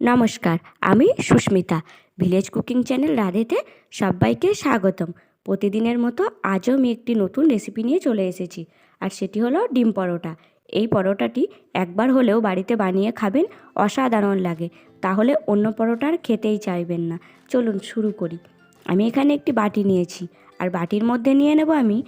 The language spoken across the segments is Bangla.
নমস্কার, আমি সুস্মিতা। ভিলেজ কুকিং চ্যানেল রাধেতে সবাইকে স্বাগতম। প্রতিদিনের মতো আজও আমি একটি নতুন রেসিপি নিয়ে চলে এসেছি, আর সেটি হলো ডিম পরোটা। এই পরোটাটি একবার হলেও বাড়িতে বানিয়ে খাবেন অসাধারণ লাগে, তাহলে অন্য পরোটা আর খেতেই চাইবেন না। চলুন শুরু করি। আমি এখানে একটি বাটি নিয়েছি, আর বাটির মধ্যে নিয়ে নেব আমি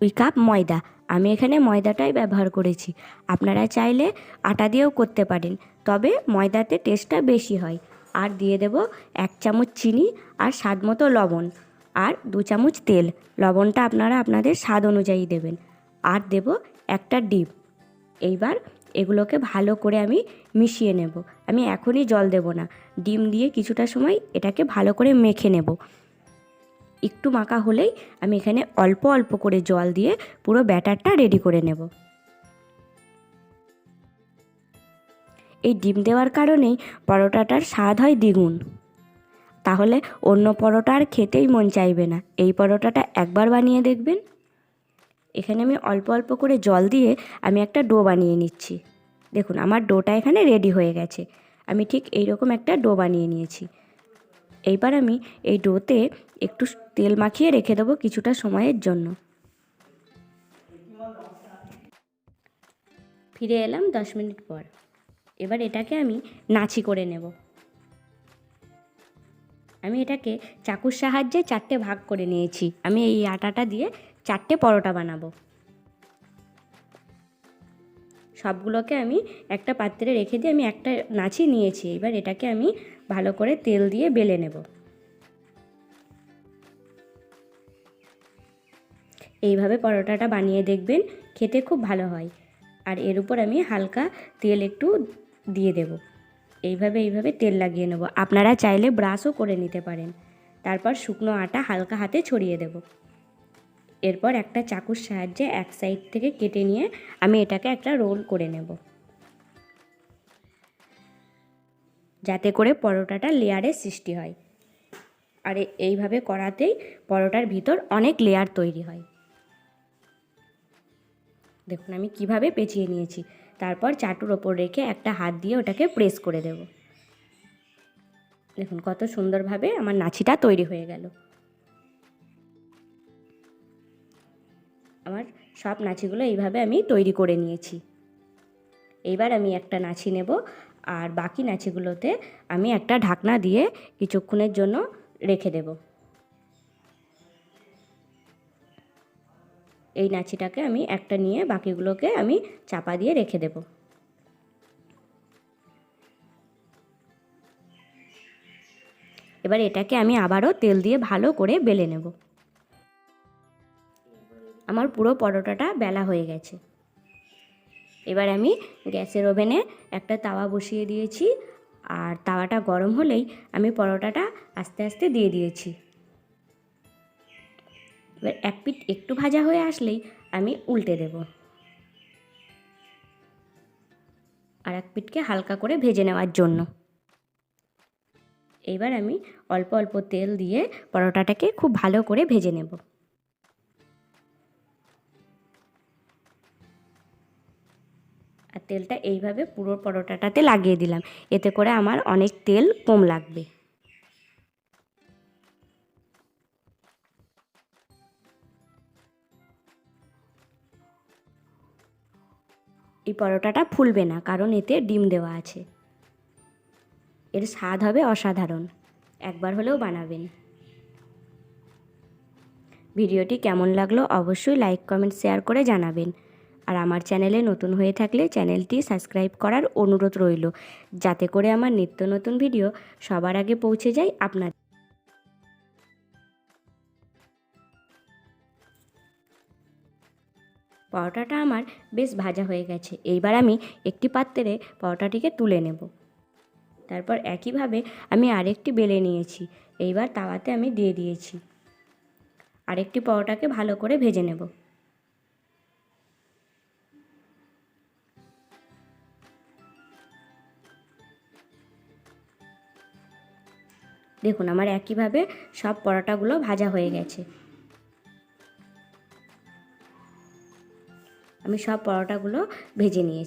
দুই কাপ ময়দা আমি এখানে ময়দাটাই ব্যবহার করেছি। আপনারা চাইলে আটা দিয়েও করতে পারেন, তবে ময়দাতে টেস্টটা বেশি হয়। আর দিয়ে দেব এক চামচ চিনি আর স্বাদ মতো লবণ আর দু চামচ তেল। লবণটা আপনারা আপনাদের স্বাদ অনুযায়ী দেবেন। আর দেব একটা ডিম এইবার এগুলোকে ভালো করে আমি মিশিয়ে নেব। আমি এখনই জল দেব না। ডিম দিয়ে কিছুটা সময় এটাকে ভালো করে মেখে নেব। একটু মাখা হলেই আমি এখানে অল্প অল্প করে জল দিয়ে পুরো ব্যাটারটা রেডি করে নেব। এই ডিম দেওয়ার কারণেই পরোটাটার স্বাদ হয় দ্বিগুণ। তাহলে অন্য পরোটা আর খেতেই মন চাইবে না। এই পরোটাটা একবার বানিয়ে দেখবেন। এখানে আমি অল্প অল্প করে জল দিয়ে আমি একটা ডো বানিয়ে নিচ্ছি। দেখুন, আমার ডোটা এখানে রেডি হয়ে গেছে। আমি ঠিক এইরকম একটা ডো বানিয়ে নিয়েছি। এইবার আমি এই ডোতে একটু তেল মাখিয়ে রেখে দেবো কিছুটা সময়ের জন্য। ফিরে এলাম দশ মিনিট পর। এবার এটাকে আমি নাচি করে নেব। আমি এটাকে চাকুর সাহায্যে চারটে ভাগ করে নিয়েছি। আমি এই আটাটা দিয়ে চারটে পরোটা বানাবো। সবগুলোকে আমি একটা পাত্রে রেখে দিয়ে আমি একটা নাচি নিয়েছি। এবার এটাকে আমি ভালো করে তেল দিয়ে বেলে নেব। এইভাবে পরোটাটা বানিয়ে দেখবেন, খেতে খুব ভালো হয়। আর এর উপর আমি হালকা তেল একটু দিয়ে দেব। এইভাবে এইভাবে তেল লাগিয়ে নেব। আপনারা চাইলে ব্রাশও করে নিতে পারেন। তারপর শুকনো আটা হালকা হাতে ছড়িয়ে দেব। এরপর একটা চাকুর সাহায্যে এক সাইড থেকে কেটে নিয়ে আমি এটাকে একটা রোল করে নেব। যাতে করে পরোটাটা লেয়ারের সৃষ্টি হয়। আর এইভাবে করাতেই পরোটার ভিতর অনেক লেয়ার তৈরি হয়। দেখুন, আমি কীভাবে পেঁচিয়ে নিয়েছি। তারপর চাটুর ওপর রেখে একটা হাত দিয়ে ওটাকে প্রেস করে দেব। দেখুন, কত সুন্দরভাবে আমার নাচিটা তৈরি হয়ে গেল। আমার সব নাচিগুলো এইভাবে আমি তৈরি করে নিয়েছি। এইবার আমি একটা নাচি নেব আর বাকি নাচিগুলোতে আমি একটা ঢাকনা দিয়ে কিছুক্ষণের জন্য রেখে দেব। এই নাচিটাকে আমি একটা নিয়ে বাকিগুলোকে আমি চাপা দিয়ে রেখে দেব। এবার এটাকে আমি আবারও তেল দিয়ে ভালো করে বেলে নেব। আমার পুরো পরোটাটা বেলা হয়ে গেছে। এবার আমি গ্যাসের ওভেনে একটা তাওয়া বসিয়ে দিয়েছি, আর তাওয়াটা গরম হলেই আমি পরোটাটা আস্তে আস্তে দিয়ে দিয়েছি। এবার এক পিঠ একটু ভাজা হয়ে আসলেই আমি উল্টে দেব। আর এক পিঠকে হালকা করে ভেজে নেওয়ার জন্য। এইবার আমি অল্প অল্প তেল দিয়ে পরোটাটাকে খুব ভালো করে ভেজে নেব। আর তেলটা এইভাবে পুরো পরোটাটাতে লাগিয়ে দিলাম। এতে করে আমার অনেক তেল কম লাগবে। এই পরোটাটা ফুলবে না, কারণ এতে ডিম দেওয়া আছে। এর স্বাদ হবে অসাধারণ। একবার হলেও বানাবেন। ভিডিওটি কেমন লাগল অবশ্যই লাইক, কমেন্ট, শেয়ার করে জানাবেন। আর আমার চ্যানেলে নতুন হয়ে থাকলে চ্যানেলটি সাবস্ক্রাইব করার অনুরোধ রইল, যাতে করে আমার নিত্য নতুন ভিডিও সবার আগে পৌঁছে যায় আপনার পরোটাটা আমার বেশ ভাজা হয়ে গেছে। এইবার আমি একটি পাত্রে পরোটাটিকে তুলে নেব। তারপর একইভাবে আমি আরেকটি বেলে নিয়েছি। এইবার তাওয়াতে আমি দিয়ে দিয়েছি। আরেকটি পরোটাকে ভালো করে ভেজে নেব। দেখুন, আমার একইভাবে সব পরোটাগুলো ভাজা হয়ে গেছে। আমি সব পরোটাগুলো ভেজে নিয়েছি।